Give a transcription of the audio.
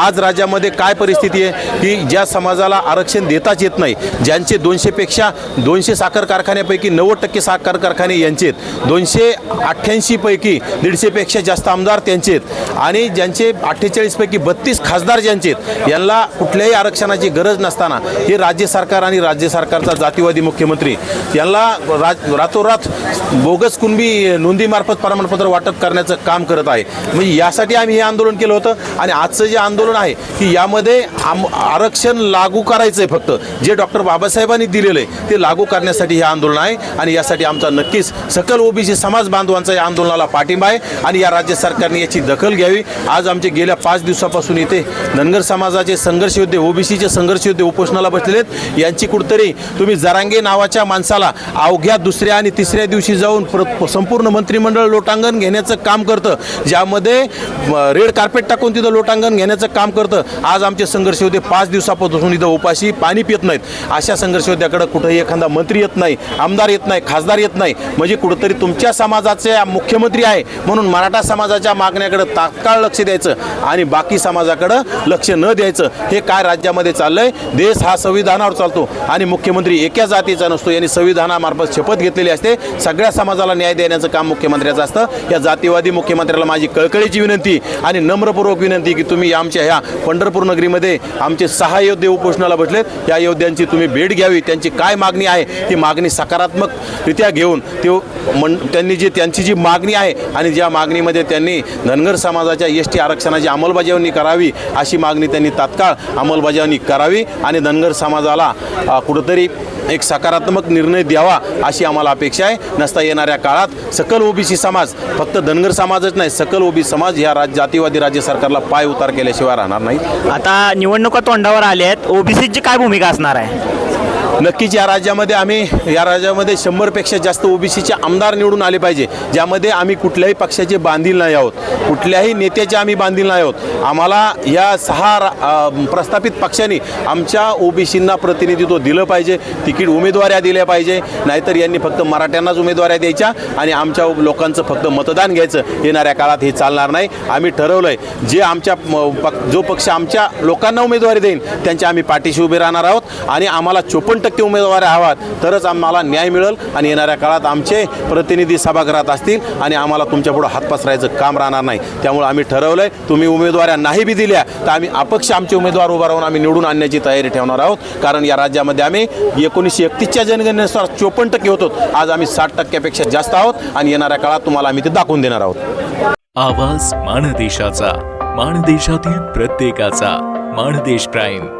आज राज्यामध्ये काय परिस्थिती आहे की ज्या समाजाला आरक्षण देताच येत नाही ज्यांचे दोनशेपेक्षा दोनशे साखर कारखान्यापैकी नव्वद टक्के साखर कारखाने यांचे आहेत दोनशे अठ्ठ्याऐंशीपैकी दीडशेपेक्षा जास्त आमदार त्यांचे आहेत आणि ज्यांचे अठ्ठेचाळीसपैकी बत्तीस खासदार ज्यांचे आहेत यांना कुठल्याही आरक्षणाची गरज नसताना हे राज्य सरकार आणि राज्य सरकारचा जातीवादी मुख्यमंत्री यांना राज रातोरात बोगस कुणबी नोंदीमार्फत प्रमाणपत्र वाटप करण्याचं काम करत आहे. म्हणजे यासाठी आम्ही हे आंदोलन केलं होतं आणि आजचं जे आंदोलन आहे की यामध्ये आम आरक्षण लागू करायचं आहे फक्त. जे डॉक्टर बाबासाहेबांनी दिलेलं आहे ते लागू करण्यासाठी हे आंदोलन आहे आणि यासाठी आमचा नक्कीच सकल ओबीसी समाज बांधवांचा या आंदोलनाला पाठिंबा आहे आणि या राज्य सरकारने याची दखल घ्यावी. आज आमचे गेल्या पाच दिवसापासून इथे धनगर समाजाचे संघर्ष योद्धे ओबीसीचे संघर्ष योद्धे उपोषणाला बसलेले आहेत. यांची कुठतरी तुम्ही जरांगे नावाच्या माणसाला अवघ्या दुसऱ्या आणि तिसऱ्या दिवशी जाऊन प्र- संपूर्ण मंत्रिमंडळ लोटांगण घेण्याचं काम करतं. ज्यामध्ये रेड कार्पेट टाकून तिथं लोटांगण घेण्याचं काम करतं. आज आमचे संघर्ष होते. पाच दिवसापासून इथं उपाशी पाणी पित नाहीत. अशा संघर्ष योद्ध्याकडे कुठंही एखादा मंत्री येत नाही आमदार येत नाही खासदार येत नाही. म्हणजे कुठंतरी तुमच्या समाजाचे मुख्यमंत्री आहे म्हणून मराठा समाजाच्या मागण्याकडे तात्काळ लक्ष द्यायचं आणि बाकी समाजाकडं लक्ष न द्यायचं. हे काय राज्यामध्ये चाललंय? देश हा संविधानावर चालतो आणि मुख्यमंत्री एका जातीचा नसतो. यांनी संविधानामार्फत शपथ घेतलेली असते. सगळ्या समाजाला न्याय देण्याचं काम मुख्यमंत्र्याचं असतं. या जातीवादी मुख्यमंत्र्याला माझी कळकळीची विनंती आणि नम्रपूर्वक विनंती की तुम्ही आमच्या ह्या पंढरपूर नगरीमध्ये आमचे सहा योद्धे उपोषणाला बसलेत. या योद्ध्यांची तुम्ही भेट घ्यावी. त्यांची काय मागणी आहे? ती मागणी सकारात्मकरित्या घेऊन ते मन त्यांनी जी त्यांची जी मागणी आहे आणि ज्या मागणीमध्ये त्यांनी धनगर समाजाच्या एस टी आरक्षणाची अंमलबजावणी करावी अशी मागणी त्यांनी तात्काळ अंमलबजावणी करावी आणि धनगर समाजाला कुठंतरी एक सकारात्मक निर्णय द्यावा अशी आम्हाला अपेक्षा आहे. नसता येणाऱ्या काळात सकल ओबीसी समाज फक्त धनगर समाजच नाही सकल ओबी समाज ह्या राज जातीवादी राज्य सरकारला पाय उतार केल्याशिवाय राहणार नाहीत. आता निवडणुका तोंडावर आल्या आहेत. ओबीसीची काय भूमिका असणार आहे? नक्कीच या राज्यामध्ये आम्ही या राज्यामध्ये शंभरपेक्षा जास्त ओबीसीचे आमदार निवडून आले पाहिजे ज्यामध्ये आम्ही कुठल्याही पक्षाचे बांधील नाही आहोत. कुठल्याही नेत्याचे आम्ही बांधील नाही आहोत. आम्हाला या सहा रा- प्रस्थापित पक्षांनी आमच्या ओबीसींना प्रतिनिधित्व दिलं पाहिजे तिकीट उमेदवाऱ्या दिल्या पाहिजे नाहीतर यांनी फक्त मराठ्यांनाच उमेदवाऱ्या द्यायच्या आणि आमच्या लोकांचं फक्त मतदान घ्यायचं. येणाऱ्या काळात हे चालणार नाही. आम्ही ठरवलं आहे जे आमच्या पक- जो पक्ष आमच्या लोकांना उमेदवारी देईन त्यांच्या आम्ही पाठीशी उभे राहणार आहोत आणि आम्हाला चोपन्न टक्के उमेदवारी हवात तरच आम्हाला न्याय मिळेल आणि येणाऱ्या काळात आमचे प्रतिनिधी सभागृहात असतील आणि आम्हाला तुमच्या पुढं हात पसरायचं काम राहणार नाही. त्यामुळे आम्ही ठरवलंय तुम्ही उमेदवाऱ्या नाही बी दिल्या तर आम्ही अपक्ष आमचे उमेदवार उभा राहून आम्ही निवडून आणण्याची तयारी ठेवणार आहोत. कारण या राज्यामध्ये आम्ही एकोणीसशे एकतीसच्या जनगणनेनुसार चोपन्न टक्के होतो. आज आम्ही साठ टक्क्यापेक्षा जास्त आहोत आणि येणाऱ्या काळात तुम्हाला आम्ही ते दाखवून देणार आहोत. आवाज माणदेशाचा माणदेशातील प्रत्येकाचा मानदेश प्राईम.